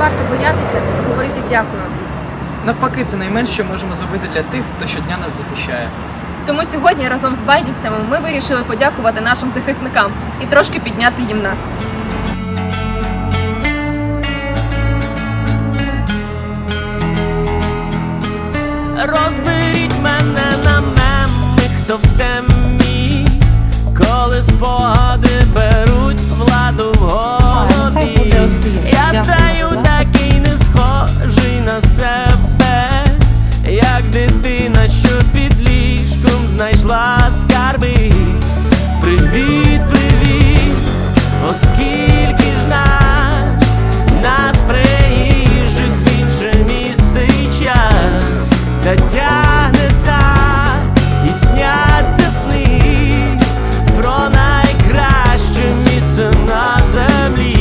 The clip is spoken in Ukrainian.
варто боятися говорити дякую. Навпаки, це найменше, що можемо зробити для тих, хто щодня нас захищає. Тому сьогодні разом з байдівцями ми вирішили подякувати нашим захисникам і трошки підняти їм нас. Розбив людина, що під ліжком знайшла скарби. Привіт, привіт, оскільки ж нас, нас приїжджих в інше місце і час, та тягне так і сняться сни про найкраще місце на землі.